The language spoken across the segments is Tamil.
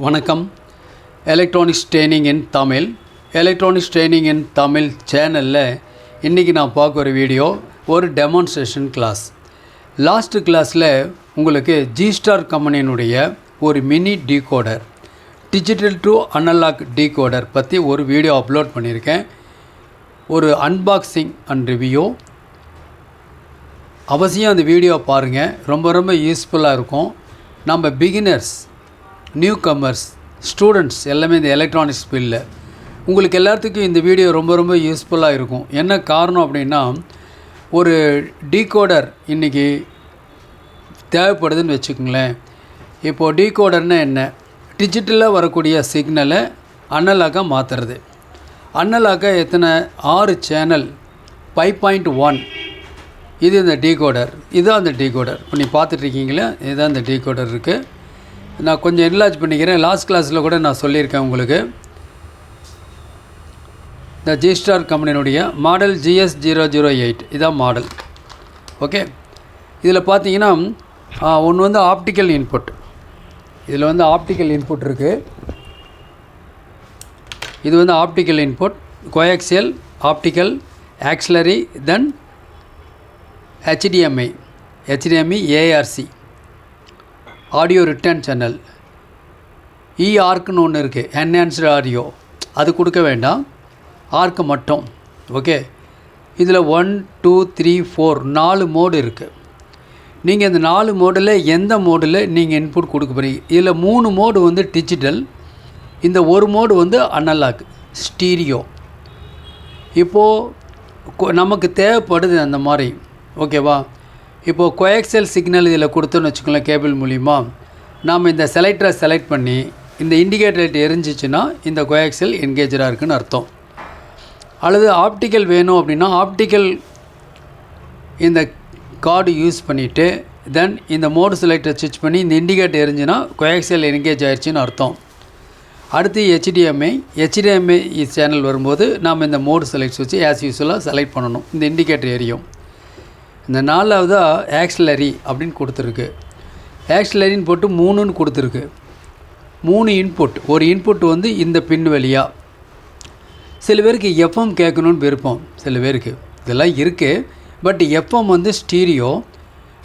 வணக்கம். Electronics training in Tamil electronics training in Tamil சேனலில் இன்றைக்கி நான் பார்க்க ஒரு வீடியோ ஒரு டெமான்ஸ்ட்ரேஷன் கிளாஸ் லாஸ்ட் கிளாஸில் உங்களுக்கு ஜி ஸ்டார் கம்பெனியினுடைய ஒரு mini decoder digital to analog decoder பற்றி ஒரு வீடியோ அப்லோட் பண்ணியிருக்கேன். ஒரு அன்பாக்சிங் அண்ட் ரிவ்யூ அவசியம் அந்த வீடியோ பாருங்கள் ரொம்ப ரொம்ப யூஸ்ஃபுல்லாக இருக்கும். நம்ம பிகினர்ஸ் நியூ கமர்ஸ் ஸ்டூடெண்ட்ஸ் எல்லாமே இந்த எலக்ட்ரானிக்ஸ் ஃபீல்டில் உங்களுக்கு எல்லாத்துக்கும் இந்த வீடியோ ரொம்ப ரொம்ப யூஸ்ஃபுல்லாக இருக்கும். என்ன காரணம் அப்படின்னா ஒரு டீகோடர் இன்றைக்கி தேவைப்படுதுன்னு வச்சுக்கோங்களேன். இப்போது டீகோடர்னா என்ன? டிஜிட்டலாக வரக்கூடிய சிக்னலை அனலாக மாற்றுறது அனலாக எத்தனை? ஆறு சேனல் ஃபைவ் பாயிண்ட் ஒன் இது இந்த டீகோடர் இதுதான் அந்த டீகோடர் இப்போ நீ பார்த்துட்ருக்கீங்களே இதுதான் இந்த டீகோடர் இருக்குது நான் கொஞ்சம் என்லார்ஜ் பண்ணிக்கிறேன். லாஸ்ட் கிளாஸில் கூட நான் சொல்லியிருக்கேன் உங்களுக்கு. இந்த G star கம்பெனியினுடைய model GS zero zero eight இதான் மாடல் ஓகே இதில் பார்த்தீங்கன்னா ஒன்று வந்து ஆப்டிக்கல் இன்புட் இதில் வந்து ஆப்டிக்கல் இன்புட் இருக்குது இது வந்து optical input coaxial optical auxiliary then HDMI HDMI ARC audio return channel இஆர்க்குன்னு ஒன்று இருக்குது என்ஹான்ஸ்டு ஆடியோ அது கொடுக்க வேண்டாம். ஆர்க்கு மட்டும். ஓகே இதில் ஒன் டூ த்ரீ ஃபோர் நாலு மோடு இருக்குது நீங்கள் இந்த நாலு மோடில் எந்த மோடில் நீங்கள் இன்புட் கொடுக்க போகிறீங்க இதில் மூணு மோடு வந்து டிஜிட்டல் இந்த ஒரு மோடு வந்து அனலாக் ஸ்டீரியோ இப்போது நமக்கு தேவைப்படுது அந்த மாதிரி. ஓகேவா இப்போது கோஎக்சல் சிக்னல் இதில் கொடுத்தோன்னு வச்சுக்கோங்களேன் கேபிள் மூலிமா நாம் இந்த செலக்டரை செலக்ட் பண்ணி இந்த இண்டிகேட்டர் எரிஞ்சிச்சுன்னா இந்த கோஎக்சல் என்கேஜராக இருக்குன்னு அர்த்தம். அல்லது ஆப்டிக்கல் வேணும் அப்படின்னா ஆப்டிக்கல் இந்த கார்டு யூஸ் பண்ணிவிட்டு தென் இந்த மோடு செலக்டரை ஸ்விட்ச் பண்ணி இந்த இண்டிகேட்டர் எரிஞ்சுன்னா கோஎக்சல் என்கேஜ் ஆயிடுச்சுன்னு அர்த்தம். அடுத்து ஹெச்டிஎம்ஐ ஹெச்டிஎம்ஐ சேனல் வரும்போது நாம் இந்த மோடு செலக்ட் வச்சு ஆஸ் யூஸ்வலாக செலக்ட் பண்ணணும். இந்த இண்டிகேட்டர் எரியும். இந்த நாலாவதாக ஆக்சிலரி அப்படின்னு கொடுத்துருக்கு. ஆக்சிலரின்னு போட்டு மூணுன்னு கொடுத்துருக்கு. மூணு இன்புட் ஒரு இன்புட் வந்து இந்த பின் வழியாக சில பேருக்கு எஃப்எம் கேட்கணுன்னு விருப்பம். சில பேருக்கு. இதெல்லாம் இருக்குது பட் எஃப்எம் வந்து ஸ்டீரியோ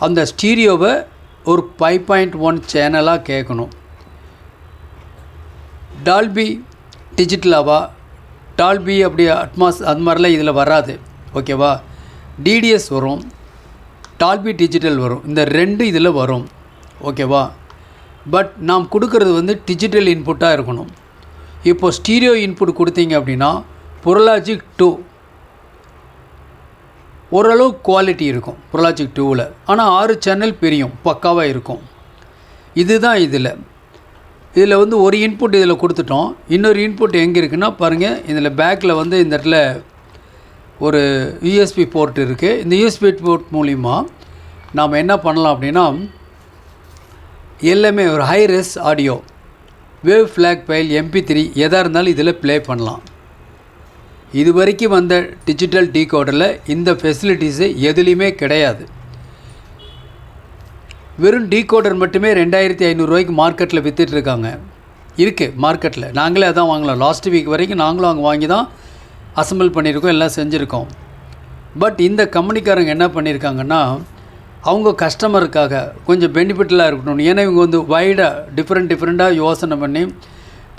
அந்த ஸ்டீரியோவை ஒரு ஃபைவ் பாயிண்ட் ஒன் சேனலாக கேட்கணும். டால்பி டிஜிட்டலாவா டால்பி அப்படி அட்மாஸ் அது மாதிரிலாம் இதில் வராது. ஓகேவா டிடிஎஸ் வரும். டால்பி டிஜிட்டல் வரும். இந்த ரெண்டு இதில் வரும். ஓகேவா? பட் நாம் கொடுக்கறது வந்து டிஜிட்டல் இன்புட்டாக இருக்கணும். இப்போ ஸ்டீரியோ இன்புட் கொடுத்தீங்க அப்படின்னா புரலாஜிக் டூ ஓரளவு குவாலிட்டி இருக்கும். புரலாஜிக் டூவில் ஆனால் ஆறு சேனல் பிரியும். பக்காவாக இருக்கும். இதுதான் இதில். இதில் வந்து ஒரு இன்புட் இதில் கொடுத்துட்டோம். இன்னொரு இன்புட் எங்கே இருக்குன்னா பாருங்கள் இதில் பேக்கில் வந்து இந்த இடத்துல ஒரு யூஎஸ்பி போர்ட் இருக்குது இந்த யூஎஸ்பி போர்ட் மூலிமா நாம் என்ன பண்ணலாம் அப்படின்னா எல்லாமே ஒரு high res audio wave FLAC file MP three எதாக இருந்தாலும் இதில் ப்ளே பண்ணலாம். இது வரைக்கும் வந்த டிஜிட்டல் டீகோடரில் இந்த ஃபெசிலிட்டிஸு எதுலேயுமே கிடையாது. வெறும் டீகோடர் மட்டுமே ரெண்டாயிரத்தி ஐநூறுரூவாய்க்கு மார்க்கெட்டில் விற்றுட்ருக்காங்க இருக்குது மார்க்கெட்டில் நாங்களே அதான் வாங்கலாம். லாஸ்ட் வீக் வரைக்கும் நாங்களும் அங்கே வாங்கி தான் அசம்பிள் பண்ணியிருக்கோம் எல்லாம் செஞ்சுருக்கோம். பட் இந்த கம்பெனிக்காரங்க என்ன பண்ணியிருக்காங்கன்னா அவங்க கஸ்டமருக்காக கொஞ்சம் பெனிஃபிட்டெலாம் இருக்கணும் ஏன்னா இவங்க வந்து வைடாக டிஃப்ரெண்ட் டிஃப்ரெண்ட்டாக யோசனை பண்ணி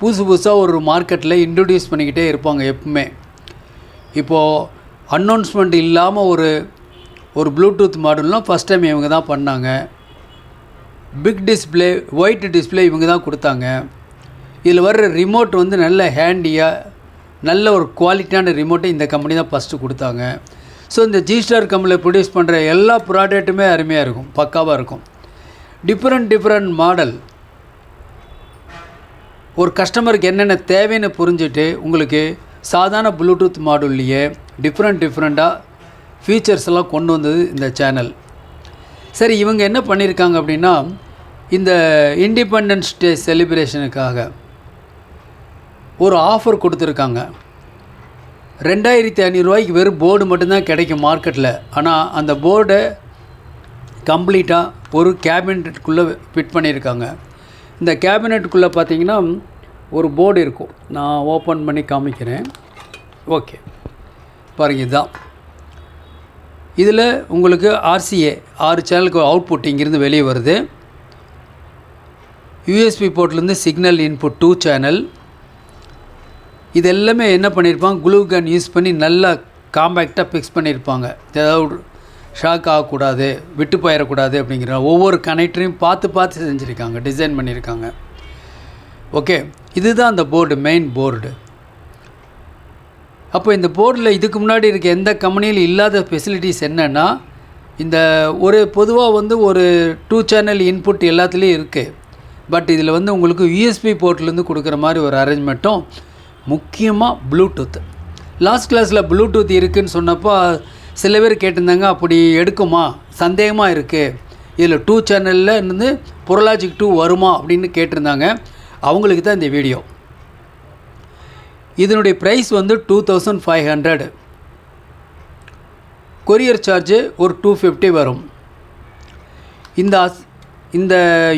புதுசு புதுசாக ஒரு மார்க்கெட்டில் இன்ட்ரடியூஸ் பண்ணிக்கிட்டே இருப்பாங்க எப்பவுமே. இப்போது அனௌன்ஸ்மெண்ட் இல்லாமல் ஒரு ஒரு ப்ளூடூத் மாடல்லாம் ஃபஸ்ட் டைம் இவங்க தான் பண்ணாங்க. பிக் டிஸ்பிளே ஒயிட் டிஸ்பிளே இவங்க தான் கொடுத்தாங்க. இதில் வர்ற ரிமோட் வந்து நல்ல ஹேண்டியாக நல்ல ஒரு குவாலிட்டியான ரிமோட்டை இந்த கம்பெனி தான் ஃபஸ்ட்டு கொடுத்தாங்க. ஸோ இந்த ஜி ஸ்டார் கம்பெனியில் ப்ரொடியூஸ் பண்ணுற எல்லா ப்ராடக்ட்டுமே அருமையாக இருக்கும் பக்காவாக இருக்கும். டிஃப்ரெண்ட் டிஃப்ரெண்ட் மாடல் ஒரு கஸ்டமருக்கு என்னென்ன தேவைன்னு புரிஞ்சுட்டு உங்களுக்கு சாதாரண ப்ளூடூத் மாடல்லையே டிஃப்ரெண்ட் டிஃப்ரெண்ட்டாக ஃபீச்சர்ஸ் எல்லாம் கொண்டு வந்தது இந்த சேனல் சரி இவங்க என்ன பண்ணியிருக்காங்க அப்படின்னா இந்த இண்டிபெண்டன்ஸ் டே செலிப்ரேஷனுக்காக ஒரு ஆஃபர் கொடுத்துருக்காங்க. ரெண்டாயிரத்தி ஐநூறுரூவாய்க்கு வெறும் போர்டு மட்டும்தான் கிடைக்கும் மார்க்கெட்டில் ஆனால் அந்த போர்டை கம்ப்ளீட்டாக ஒரு கேபினெட்டுக்குள்ளே ஃபிட் பண்ணியிருக்காங்க. இந்த கேபினெட்டுக்குள்ளே பார்த்தீங்கன்னா ஒரு போர்டு இருக்கும். நான் ஓப்பன் பண்ணி காமிக்கிறேன். ஓகே பாருங்க இதுதான் இதில் உங்களுக்கு ஆர்சிஏ ஆறு சேனலுக்கு அவுட்புட் இங்கேருந்து வெளியே வருது. யூஎஸ்பி போர்ட்லேருந்து சிக்னல் இன்புட் டூ சேனல் இது எல்லாமே என்ன பண்ணியிருப்பாங்க குளூ கன் யூஸ் பண்ணி நல்லா காம்பேக்டாக ஃபிக்ஸ் பண்ணியிருப்பாங்க ஏதாவது ஷாக் ஆகக்கூடாது விட்டு போயிடக்கூடாது அப்படிங்கிற ஒவ்வொரு கனெக்டரையும் பார்த்து பார்த்து செஞ்சுருக்காங்க டிசைன் பண்ணியிருக்காங்க ஓகே இதுதான் அந்த போர்டு மெயின் போர்டு அப்போ இந்த போர்டில் இதுக்கு முன்னாடி இருக்க எந்த கம்பெனியில் இல்லாத ஃபெசிலிட்டிஸ் என்னென்னா இந்த ஒரு பொதுவாக வந்து ஒரு டூ சேனல் இன்புட் எல்லாத்துலேயும் இருக்குது பட் இதில் வந்து உங்களுக்கு யூஎஸ்பி போர்ட்லேருந்து கொடுக்குற மாதிரி ஒரு அரேஞ்ச்மெண்ட்டும் முக்கியமாக ப்ளூடூத் லாஸ்ட் கிளாஸில் ப்ளூடூத் இருக்குதுன்னு சொன்னப்போ சில பேர் கேட்டிருந்தாங்க அப்படி எடுக்குமா? சந்தேகமாக இருக்குது இதில் டூ சேனலில் இருந்து பொருளாஜிக் டூ வருமா? அப்படின்னு கேட்டிருந்தாங்க. அவங்களுக்கு தான் இந்த வீடியோ இதனுடைய ப்ரைஸ் வந்து two thousand five hundred courier charge ஒரு டூ ஃபிஃப்டி வரும். இந்த அஸ் இந்த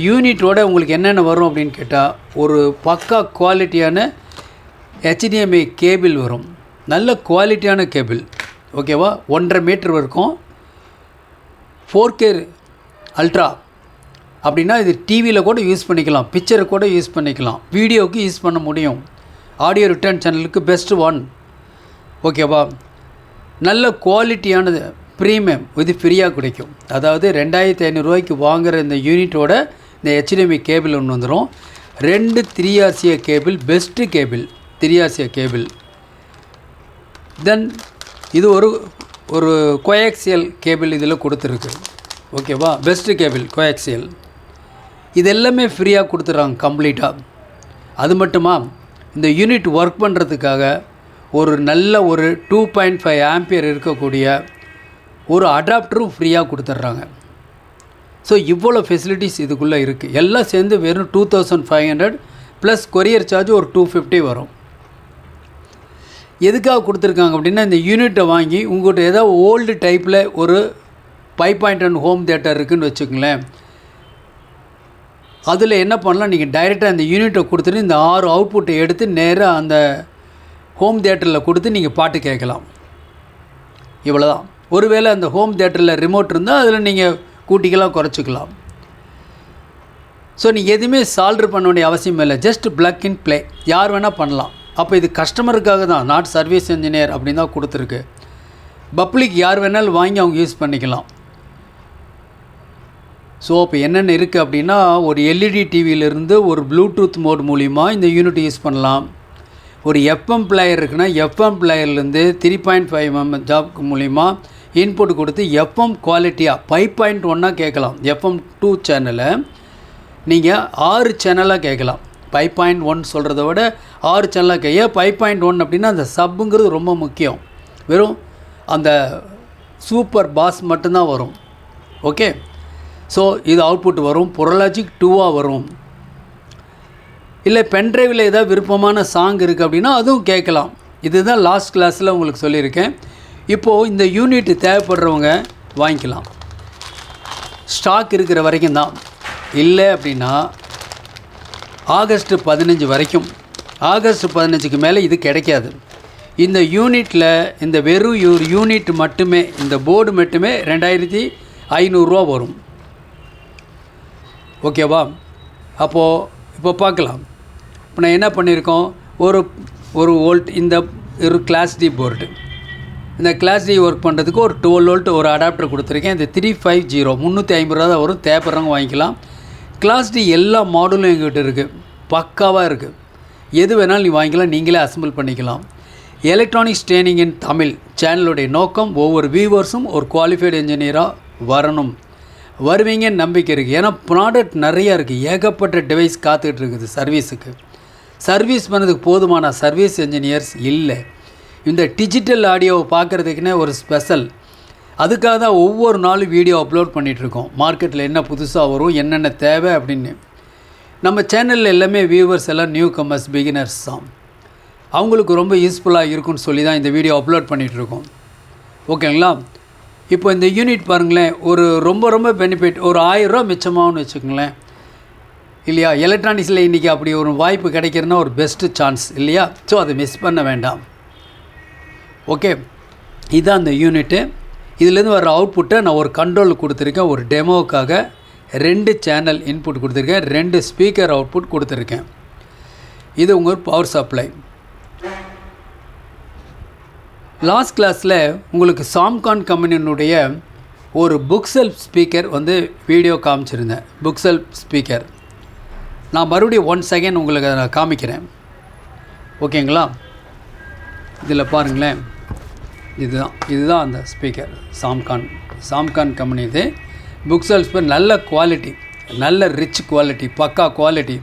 யூனிட்டோட உங்களுக்கு என்னென்ன வரும் அப்படின்னு கேட்டால் ஒரு பக்கா குவாலிட்டியான ஹெச்டிஎம்ஐ கேபிள் வரும். நல்ல குவாலிட்டியான கேபிள் ஓகேவா ஒன்றரை மீட்டர் இருக்கும். ஃபோர் கே அல்ட்ரா அப்படின்னா இது டிவியில் கூட யூஸ் பண்ணிக்கலாம். பிக்சரை கூட யூஸ் பண்ணிக்கலாம். வீடியோவுக்கு யூஸ் பண்ண முடியும். ஆடியோ ரிட்டர்ன் சேனலுக்கு பெஸ்ட் ஒன் ஓகேவா நல்ல குவாலிட்டியானது ப்ரீமியம் இது ஃப்ரீயாக கிடைக்கும். அதாவது ரெண்டாயிரத்தி ஐநூறுரூவாய்க்கு வாங்குகிற இந்த யூனிட்டோட இந்த ஹெச்டிஎம்ஐ கேபிள் ஒன்று வந்துடும் ரெண்டு three RCA cable best cable திரியாசிய cable? Then இது ஒரு ஒரு கோயாக்சியல் கேபிள் இதில் கொடுத்துருக்கு. ஓகேவா பெஸ்ட்டு கேபிள் கோயாக்சியல் இது எல்லாமே ஃப்ரீயாக கொடுத்துட்றாங்க கம்ப்ளீட்டாக அது மட்டுமா? இந்த யூனிட் ஒர்க் பண்ணுறதுக்காக ஒரு நல்ல ஒரு டூ பாயிண்ட் ஃபைவ் ஆம்பியர் இருக்கக்கூடிய ஒரு அடாப்டரும் ஃப்ரீயாக கொடுத்துட்றாங்க. ஸோ இவ்வளோ ஃபெசிலிட்டிஸ் இதுக்குள்ளே இருக்குது எல்லாம் சேர்ந்து வெறும் two thousand five hundred plus courier charge ஒரு டூ ஃபிஃப்டி வரும். எதுக்காக கொடுத்துருக்காங்க அப்படின்னா இந்த யூனிட்டை வாங்கி உங்கள்கிட்ட ஏதாவது ஓல்டு டைப்பில் ஒரு five point one home theatre இருக்குதுன்னு வச்சுக்கோங்களேன். அதில் என்ன பண்ணலாம்? நீங்கள் டைரெக்டாக அந்த யூனிட்டை கொடுத்துட்டு இந்த ஆறு அவுட்புட்டை எடுத்து நேராக அந்த ஹோம் தேட்டரில் கொடுத்து நீங்கள் பாட்டு கேட்கலாம். இவ்வளோதான் ஒருவேளை அந்த ஹோம் தேட்டரில் ரிமோட் இருந்தால் அதில் நீங்கள் கூட்டிக்கலாம் குறைச்சிக்கலாம். ஸோ நீங்கள் எதுவுமே சால்ட்ரு பண்ண வேண்டிய அவசியம் இல்லை. ஜஸ்ட் பிளக் இன் ப்ளே யார் வேணால் பண்ணலாம். அப்போ இது கஸ்டமருக்காக தான் நாட் சர்வீஸ் இன்ஜினியர் அப்படின்னு தான் கொடுத்துருக்கு. பப்ளிக் யார் வேணாலும் வாங்கி அவங்க யூஸ் பண்ணிக்கலாம். ஸோ இப்போ என்னென்ன இருக்குது அப்படின்னா ஒரு எல்இடி டிவியிலேருந்து ஒரு ப்ளூடூத் மோட் மூலிமா இந்த யூனிட் யூஸ் பண்ணலாம். ஒரு எஃப்எம் பிளேயர் இருக்குன்னா FM பிளேயர்லேருந்து three point five M jack மூலிமா இன்புட் கொடுத்து எஃப்எம் குவாலிட்டியாக ஃபைவ் பாயிண்ட் ஒன்னாக கேட்கலாம். எஃப்எம் டூ சேனலை நீங்கள் ஆறு சேனலாக கேட்கலாம். ஃபைவ் பாயிண்ட் ஒன் சொல்கிறத விட ஆறு சேனலாக ஏன் ஃபைவ் பாயிண்ட் ஒன் அப்படின்னா அந்த சப்புங்கிறது ரொம்ப முக்கியம். வெறும் அந்த சூப்பர் பாஸ் மட்டும்தான் வரும். ஓகே ஸோ இது அவுட்புட் வரும். பொருளாஜிக் டூவாக வரும். இல்லை பென்ட்ரைவில் ஏதாவது விருப்பமான சாங் இருக்குது அப்படின்னா அதுவும் கேட்கலாம். இதுதான் லாஸ்ட் கிளாஸில் உங்களுக்கு சொல்லியிருக்கேன். இப்போது இந்த யூனிட் தேவைப்படுறவங்க வாங்கிக்கலாம். ஸ்டாக் இருக்கிற வரைக்கும் தான் இல்லை அப்படின்னா ஆகஸ்ட் பதினஞ்சு வரைக்கும். ஆகஸ்ட் பதினஞ்சுக்கு மேலே இது கிடைக்காது. இந்த யூனிட்டில் இந்த வெறும் ஒரு யூனிட் மட்டுமே இந்த போர்டு மட்டுமே ரெண்டாயிரத்தி ஐநூறுரூவா வரும். ஓகேவா? அப்போது இப்போ பார்க்கலாம். இப்போ நான் என்ன பண்ணியிருக்கோம்? ஒரு ஒரு வோல்ட் இந்த ஒரு கிளாஸ் டி போர்டு இந்த கிளாஸ் டி ஒர்க் பண்ணுறதுக்கு ஒரு டுவெல் வோல்ட் ஒரு அடாப்டர் கொடுத்துருக்கேன். இந்த த்ரீ ஃபைவ் ஜீரோ முந்நூற்றி ஐம்பது ரூபா தான் வரும். தேப்பரங்க வாங்கிக்கலாம். கிளாஸ் டி எல்லா மாடலும் எங்ககிட்ட இருக்குது பக்காவாக இருக்குது எது வேணாலும் நீ வாங்கிக்கலாம் நீங்களே அசம்பிள் பண்ணிக்கலாம். எலக்ட்ரானிக்ஸ் ட்ரைனிங் இன் தமிழ் சேனலுடைய நோக்கம் ஒவ்வொரு வியூவர்ஸும் ஒரு குவாலிஃபைடு இன்ஜினியராக வரணும். வருவீங்கன்னு நம்பிக்கை இருக்குது ஏன்னா ப்ராடக்ட் நிறையா இருக்குது ஏகப்பட்ட டிவைஸ் காத்துக்கிட்டு இருக்குது சர்வீஸுக்கு சர்வீஸ் பண்ணதுக்கு போதுமான சர்வீஸ் இன்ஜினியர்ஸ் இல்லை. இந்த டிஜிட்டல் ஆடியோவை பார்க்குறதுக்குன்னே ஒரு ஸ்பெஷல் அதுக்காக தான் ஒவ்வொரு நாளும் வீடியோ அப்லோட் பண்ணிகிட்ருக்கோம் மார்க்கெட்டில் என்ன புதுசாக வரும் என்னென்ன தேவை அப்படின்னு. நம்ம சேனலில் எல்லாமே வியூவர்ஸ் எல்லாம் நியூ கமர்ஸ் பிகினர்ஸ் தான். அவங்களுக்கு ரொம்ப யூஸ்ஃபுல்லாக இருக்கும்னு சொல்லி தான் இந்த வீடியோ அப்லோட் பண்ணிகிட்ருக்கோம் ஓகேங்களா இப்போ இந்த யூனிட் பாருங்களேன் ஒரு ரொம்ப ரொம்ப பெனிஃபிட் ஒரு ஆயிரரூவா மிச்சமாகனு வச்சுக்கோங்களேன். இல்லையா? எலக்ட்ரானிக்ஸில் இன்றைக்கி அப்படி ஒரு வாய்ப்பு கிடைக்கிறதுனா ஒரு பெஸ்ட்டு சான்ஸ் இல்லையா? ஸோ அதை மிஸ் பண்ண வேண்டாம். ஓகே இதுதான் அந்த யூனிட்டு இதுலேருந்து வர அவுட்புட்டை நான் ஒரு கண்ட்ரோல் கொடுத்துருக்கேன் ஒரு டெமோவுக்காக ரெண்டு சேனல் இன்புட் கொடுத்துருக்கேன் ரெண்டு ஸ்பீக்கர் அவுட்புட் கொடுத்துருக்கேன். இது உங்கள் பவர் சப்ளை லாஸ்ட் கிளாஸில் உங்களுக்கு சாம்கான் கம்பெனியினுடைய ஒரு புக் செல்ஃப் ஸ்பீக்கர் வந்து வீடியோ காமிச்சிருந்தேன். புக் செல்ஃப் ஸ்பீக்கர் நான் மறுபடியும் ஒன் செகண்ட் உங்களுக்கு அதை நான் காமிக்கிறேன். ஓகேங்களா? இதில் பாருங்களேன். இதுதான் இதுதான் அந்த ஸ்பீக்கர் சாம்கான் சாம்கான் கம்பெனி இது. புக் செல்ஃப் நல்ல குவாலிட்டி நல்ல ரிச் குவாலிட்டி பக்கா குவாலிட்டி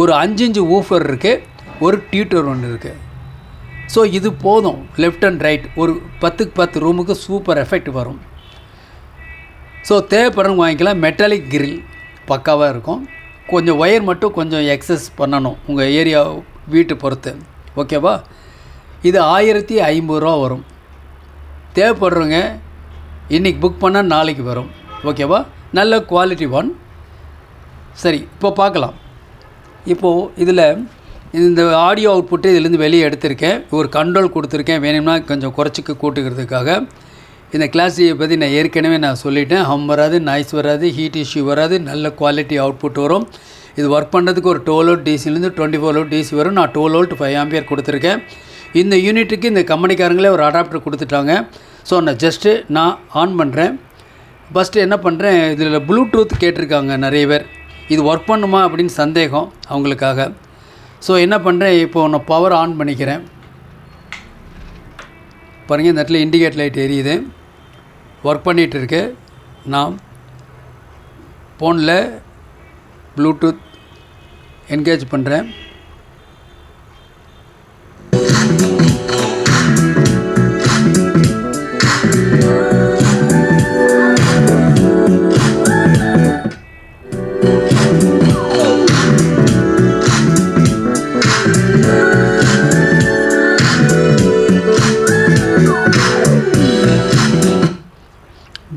ஒரு அஞ்சு ஊஃபர் இருக்குது ஒரு டியூட்டர் ஒன்று இருக்குது ஸோ இது போதும் லெஃப்ட் அண்ட் ரைட் ஒரு பத்துக்கு பத்து ரூமுக்கு சூப்பர் எஃபெக்ட் வரும். ஸோ தேவைப்படுறவங்க வாங்கிக்கலாம். மெட்டாலிக் கிரில் பக்காவாக இருக்கும். கொஞ்சம் ஒயர் மட்டும் கொஞ்சம் எக்ஸஸ் பண்ணணும் உங்கள் ஏரியா வீட்டு பொறுத்து. ஓகேவா இது ஆயிரத்தி ஐம்பது ரூபா வரும். தேவைப்படுறவங்க இன்றைக்கி புக் பண்ணால் நாளைக்கு வரும். ஓகேவா? நல்ல குவாலிட்டி ஒன் சரி இப்போ பார்க்கலாம். இப்போது இதில் இந்த ஆடியோ அவுட்புட்டு இதுலேருந்து வெளியே எடுத்திருக்கேன். ஒரு கண்ட்ரோல் கொடுத்துருக்கேன். வேணும்னா கொஞ்சம் குறைச்சிக்க கூட்டுக்கிறதுக்காக இந்த கிளாஸியை பற்றி நான் ஏற்கனவே நான் சொல்லிட்டேன். ஹம் வராது நாய்ஸ் வராது ஹீட் இஷ்யூ வராது நல்ல குவாலிட்டி அவுட்புட் வரும். இது ஒர்க் பண்ணுறதுக்கு ஒரு டோல் அவுட் டிசிலேருந்து டுவெண்ட்டி ஃபோர் அவுட் டிசி வரும். நான் டோல் அவுட் ஃபைவ் ஆம்பியர் கொடுத்துருக்கேன். இந்த யூனிட்டுக்கு இந்த கம்பெனிக்காரங்களே ஒரு அடாப்டர் கொடுத்துட்டாங்க. ஸோ நான் ஜஸ்ட்டு நான் ஆன் பண்ணுறேன் ஃபஸ்ட்டு என்ன பண்ணுறேன் இதில் ப்ளூடூத் கேட்டிருக்காங்க நிறைய பேர். இது ஒர்க் பண்ணுமா அப்படின்னு சந்தேகம் அவங்களுக்காக. ஸோ என்ன பண்ணுறேன் இப்போது நான் பவர் ஆன் பண்ணிக்கிறேன். பாருங்கள் இந்த இடத்துல இண்டிகேட் லைட் எரியுது. ஒர்க் பண்ணிகிட்ருக்கு நான் ஃபோனில் ப்ளூடூத் என்கேஜ் பண்ணுறேன்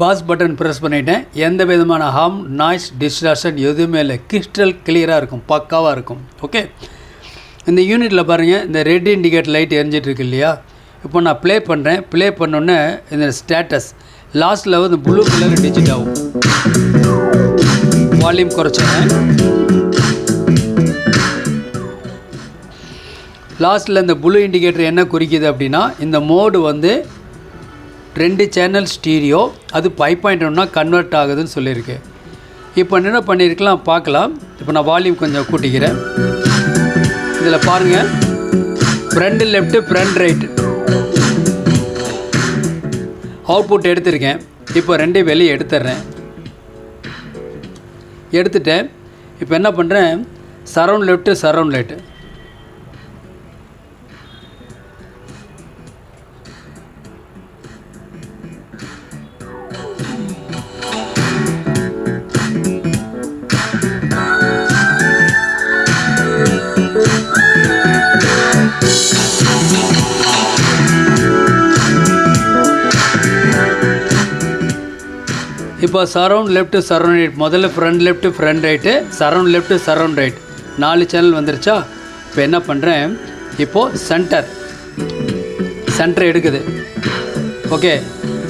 பாஸ் பட்டன் ப்ரெஸ் பண்ணிட்டேன். எந்த விதமான ஹார்ம் நாய்ஸ் டிஸ்ட்ராக்ஷன் எதுவுமே இல்லை. கிறிஸ்டல் கிளியராக இருக்கும் பக்காவாக இருக்கும். ஓகே இந்த யூனிட்டில் பாருங்கள் இந்த ரெட் இண்டிகேட் லைட் எரிஞ்சிட்டு இருக்கு இல்லையா? இப்போ நான் ப்ளே பண்ணுறேன் ப்ளே பண்ணோன்னே இந்த ஸ்டேட்டஸ் லாஸ்ட்டில் வந்து ப்ளூ கலர் டிஜிட் ஆகும். வால்யூம் குறைச்சேன் லாஸ்ட்டில் இந்த ப்ளூ இண்டிகேட்டர் என்ன குறிக்குது அப்படின்னா இந்த மோடு வந்து ரெண்டு சேனல் ஸ்டீரியோ அது ஃபைவ் பாயிண்ட் ஒன்னா கன்வெர்ட் ஆகுதுன்னு சொல்லியிருக்கு. இப்போ என்ன பண்ணியிருக்கலாம் பார்க்கலாம். இப்போ நான் வால்யூம் கொஞ்சம் கூட்டிக்கிறேன் இதில் பாருங்கள் front left front right output எடுத்திருக்கேன். இப்போ ரெண்டையும் வெளியே எடுத்துட்றேன். எடுத்துட்டேன். இப்போ என்ன பண்ணுறேன் சரவுண்ட் லெஃப்ட்டு சரவுண்ட் லைட்டு இப்போ சரௌண்ட் லெஃப்ட் சரௌண்ட் ரைட் முதல்ல front left front right surround left surround right நாலு சேனல் வந்துருச்சா? இப்போ என்ன பண்ணுறேன் இப்போது சென்டர் சென்டர் எடுக்குது. ஓகே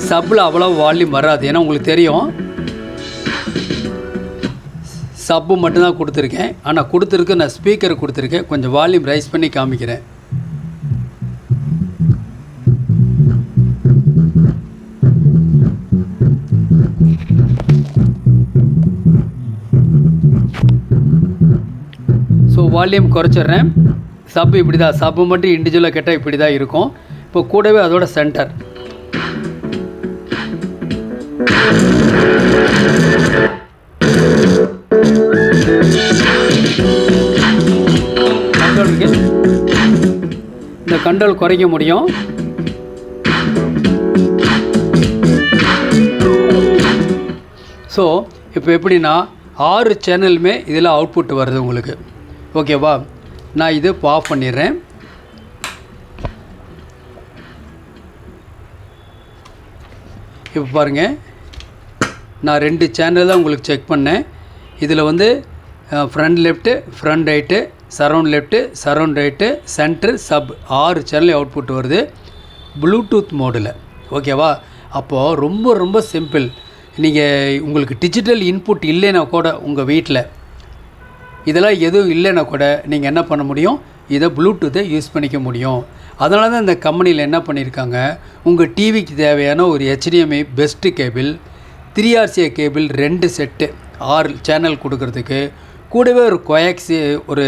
சப்பில் அவ்வளோ வால்யூம் வராது. ஏன்னா உங்களுக்கு தெரியும். சப்பு மட்டும்தான் கொடுத்துருக்கேன். ஆனால் கொடுத்துருக்கு நான் ஸ்பீக்கர் கொடுத்துருக்கேன். கொஞ்சம் வால்யூம் ரைஸ் பண்ணி காமிக்கிறேன். வால்யூம் குறைச்சிட்றேன். சப்பு இப்படி தான் சப்பு மட்டும் இண்டிவிஜுவலாக கேட்டால் இப்படி தான் இருக்கும். இப்போ கூடவே அதோட சென்டர் இந்த கண்ட்ரோல் குறைக்க முடியும். ஸோ இப்போ எப்படின்னா ஆறு சேனலுமே இதில் அவுட்புட் வருது உங்களுக்கு. ஓகேவா? நான் இது இப்போ ஆஃப் பண்ணிடுறேன். இப்போ பாருங்கள் நான் ரெண்டு சேனல் தான் உங்களுக்கு செக் பண்ணேன். இதில் வந்து front left front right surround left surround right centre sub ஆறு சேனல் அவுட்புட் வருது. ப்ளூடூத் மோடில் ஓகேவா? அப்போது ரொம்ப ரொம்ப சிம்பிள் நீங்கள் உங்களுக்கு டிஜிட்டல் இன்புட் இல்லைன்னா கூட உங்கள் வீட்டில் இதெல்லாம் எதுவும் இல்லைன்னா கூட நீங்கள் என்ன பண்ண முடியும்? இதை ப்ளூடூத்தை யூஸ் பண்ணிக்க முடியும். அதனால தான் இந்த கம்பெனியில் என்ன பண்ணியிருக்காங்க உங்கள் டிவிக்கு தேவையான ஒரு HDMI best cable three RCA cable ரெண்டு செட்டு ஆறு சேனல் கொடுக்கறதுக்கு கூடவே ஒரு கொயாக்ஸி ஒரு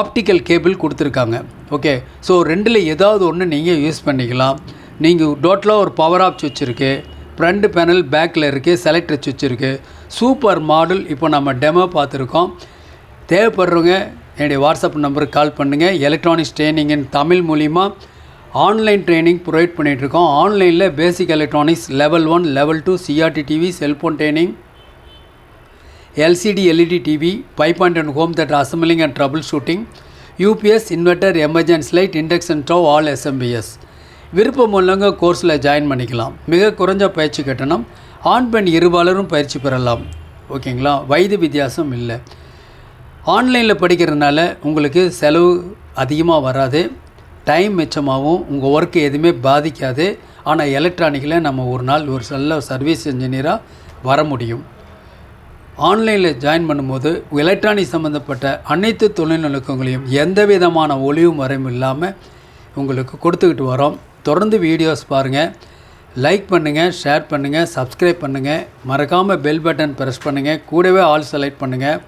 ஆப்டிக்கல் கேபிள் கொடுத்துருக்காங்க. ஓகே ஸோ ரெண்டில் ஏதாவது ஒன்று நீங்கள் யூஸ் பண்ணிக்கலாம். நீங்கள் டோட்டலாக ஒரு பவர் ஆப் சுவிட்ச் இருக்குது ஃப்ரண்ட் பேனல் பேக்கில் இருக்குது செலக்டர் சுவிட்ச் இருக்குது சூப்பர் மாடல் இப்போ நம்ம டெமோ பார்த்துருக்கோம். தேவைப்படுறவங்க என்னுடைய வாட்ஸ்அப் நம்பருக்கு கால் பண்ணுங்கள் எலக்ட்ரானிக்ஸ் ட்ரைனிங்கின் தமிழ் மூலிமா ஆன்லைன் ட்ரைனிங் ப்ரொவைட் பண்ணிகிட்ருக்கோம் ஆன்லைனில் basic electronics level one level two CRT TV cellphone training LCD LED TV five point one home theatre assembling and troubleshooting UPS inverter emergency light induction stove all SMPS விருப்பம் உள்ளவங்க கோர்ஸில் ஜாயின் பண்ணிக்கலாம். மிக குறைஞ்ச பயிற்சி கட்டணம். ஆண் பெண் இருபாலரும் பயிற்சி பெறலாம். ஓகேங்களா? வயது வித்தியாசம் இல்லை. ஆன்லைனில் படிக்கிறதுனால உங்களுக்கு செலவு அதிகமாக வராது. டைம் மிச்சமாகவும் உங்கள் ஒர்க்கு எதுவுமே பாதிக்காது. ஆனால் எலக்ட்ரானிக்கில் நம்ம ஒரு நாள் ஒரு நல்ல சர்வீஸ் இன்ஜினியராக வர முடியும். ஆன்லைனில் ஜாயின் பண்ணும்போது எலக்ட்ரானிக் சம்மந்தப்பட்ட அனைத்து தொழில்நுட்பங்களையும் எந்த விதமான ஒளிவு வரையும் இல்லாமல் உங்களுக்கு கொடுத்துக்கிட்டு வரோம். தொடர்ந்து வீடியோஸ் பாருங்கள் லைக் பண்ணுங்கள் ஷேர் பண்ணுங்கள் சப்ஸ்கிரைப் பண்ணுங்கள் மறக்காமல் பெல் பட்டன் ப்ரெஸ் பண்ணுங்கள் கூடவே ஆல் செலக்ட் பண்ணுங்கள்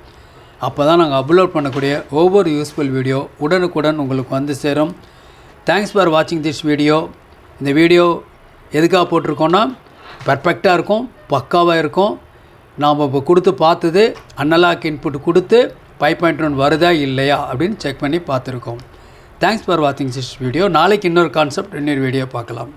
அப்போ தான் நாங்கள் அப்லோட் பண்ணக்கூடிய ஒவ்வொரு யூஸ்ஃபுல் வீடியோ உடனுக்குடன் உங்களுக்கு வந்து சேரும். தேங்க்ஸ் ஃபார் வாட்சிங் திஸ் வீடியோ இந்த வீடியோ எதுக்காக போட்டிருக்கோன்னா பர்ஃபெக்டாக இருக்கும் பக்காவாக இருக்கும். நாம் இப்போ கொடுத்து பார்த்தது அன்னலாக் இன்புட் கொடுத்து ஃபைவ் பாயிண்ட் ஒன் வருதா இல்லையா அப்படின்னு செக் பண்ணி பார்த்துருக்கோம். தேங்க்ஸ் ஃபார் வாட்சிங் சிஸ் வீடியோ நாளைக்கு இன்னொரு கான்செப்ட் இன்னொரு வீடியோ பார்க்கலாம்.